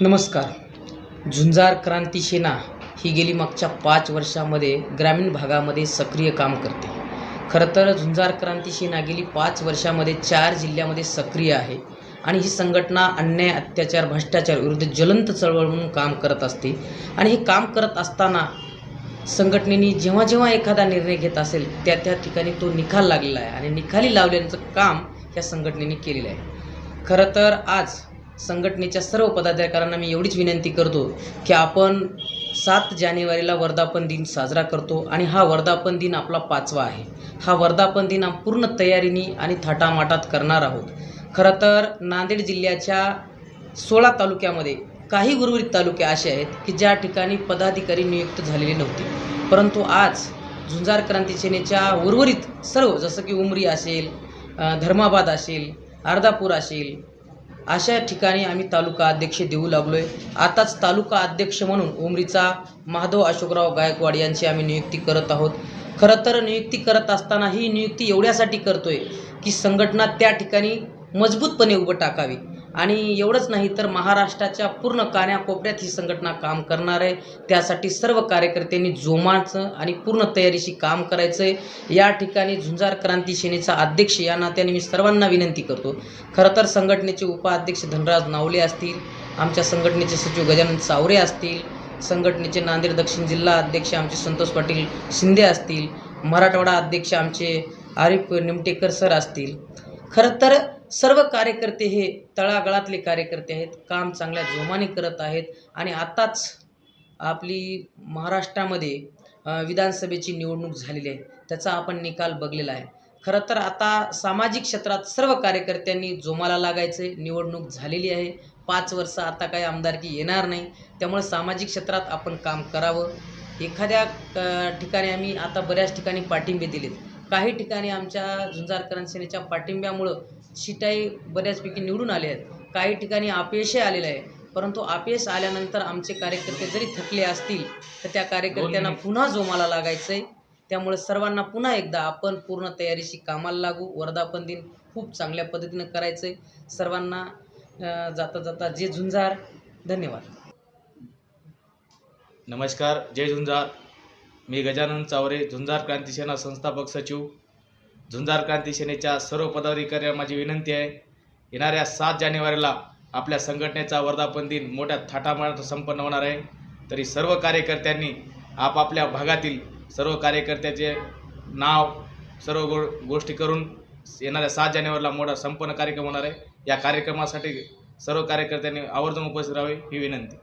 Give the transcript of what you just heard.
नमस्कार. झुंजार क्रांती सेना ही गेली मागच्या पाच वर्षामध्ये ग्रामीण भागामध्ये सक्रिय काम करते. खरं तर झुंजार क्रांती सेना गेली पाच वर्षामध्ये चार जिल्ह्यामध्ये सक्रिय आहे आणि ही संघटना अन्याय अत्याचार भ्रष्टाचार विरुद्ध ज्वलंत चळवळ म्हणून काम करत असते. आणि हे काम करत असताना संघटनेने जेव्हा जेव्हा एखादा निर्णय घेत असेल त्या त्या ठिकाणी तो निकाल लागलेला आहे. आणि निकाली लावल्याचं काम या संघटनेने केलेलं आहे. खरं तर आज संघटनेच्या सर्व पदाधिकाऱ्यांना मी एवढीच विनंती करतो की आपण सात जानेवारीला वर्धापन दिन साजरा करतो आणि हा वर्धापन दिन आपला पाचवा आहे. हा वर्धापन दिन आपण पूर्ण तयारीने आणि थाटामाटात करणार आहोत. खरं तर नांदेड जिल्ह्याच्या सोळा तालुक्यामध्ये काही उर्वरित तालुके असे आहेत की ज्या ठिकाणी पदाधिकारी नियुक्त झालेले नव्हते. परंतु आज झुंजार क्रांती सेनेच्या उर्वरित सर्व जसं की उमरी असेल धर्माबाद असेल अर्धापूर असेल अशा ठिकाणी आम्ही तालुका अध्यक्ष देऊ लागलो आहे आताच तालुका अध्यक्ष म्हणून उमरीचा माधव अशोकराव गायकवाड यांची आम्ही नियुक्ती करत आहोत. खरं तर नियुक्ती करत असताना ही नियुक्ती एवढ्यासाठी करतोय की संघटना त्या ठिकाणी मजबूतपणे उभं टाकावी. आणि एवढंच नाही तर महाराष्ट्राच्या पूर्ण कान्याकोपऱ्यात ही संघटना काम करणार आहे. त्यासाठी सर्व कार्यकर्त्यांनी जोमाचं आणि पूर्ण तयारीशी काम करायचं आहे या ठिकाणी झुंजार क्रांती सेनेचा अध्यक्ष या नात्याने मी सर्वांना विनंती करतो. खरं तर संघटनेचे उपाध्यक्ष धनराज नावले असतील आमच्या संघटनेचे सचिव गजानन चावरे असतील संघटनेचे नांदेड दक्षिण जिल्हा अध्यक्ष आमचे संतोष पाटील शिंदे असतील मराठवाडा अध्यक्ष आमचे आरिफ निमटेकर सर असतील. खरं तर सर्व कार्यकर्ते हे तळागाळातले कार्यकर्ते आहेत काम चांगल्या जोमाने करत आहेत आणि आत्ताच आपली महाराष्ट्रामध्ये विधानसभेची निवडणूक झालेली आहे. त्याचा आपण निकाल बघलेला आहे. खरं तर आता सामाजिक क्षेत्रात सर्व कार्यकर्त्यांनी जोमाला लागायचं आहे निवडणूक झालेली आहे. पाच वर्ष आता काही आमदारकी येणार नाही. त्यामुळे सामाजिक क्षेत्रात आपण काम करावं. एखाद्या ठिकाणी आम्ही आता बऱ्याच ठिकाणी पाठिंबे दिलेत. काही ठिकाणी आमच्या झुंजार सेनेच्या पाठिंब्यामुळं शिटाई बऱ्याचपैकी निवडून आले आहेत. काही ठिकाणी अपयशही आलेलं आहे. परंतु अपयश आल्यानंतर आमचे कार्यकर्ते जरी थकले असतील तर त्या कार्यकर्त्यांना पुन्हा जोमाला लागायचं आहे त्यामुळे सर्वांना पुन्हा एकदा आपण पूर्ण तयारीशी कामाला लागू. वर्धापन दिन खूप चांगल्या पद्धतीनं करायचं आहे सर्वांना जाता जाता जे झुंजार. धन्यवाद. नमस्कार. जय झुंजार. मी गजानन चावरे झुंजार क्रांती सेना संस्थापक सचिव. झुंजार क्रांती सेनेच्या सर्व पदाधिकाऱ्यांना माझी विनंती आहे येणाऱ्या सात जानेवारीला आपल्या संघटनेचा वर्धापन दिन मोठ्या थाटामाटात संपन्न होणार आहे. तरी सर्व कार्यकर्त्यांनी आपापल्या भागातील सर्व कार्यकर्त्याचे नाव सर्व गो गोष्टी करून येणाऱ्या सात जानेवारीला मोठा संपन्न कार्यक्रम होणार आहे. या कार्यक्रमासाठी सर्व कार्यकर्त्यांनी आवर्जून उपस्थित राहावे ही विनंती.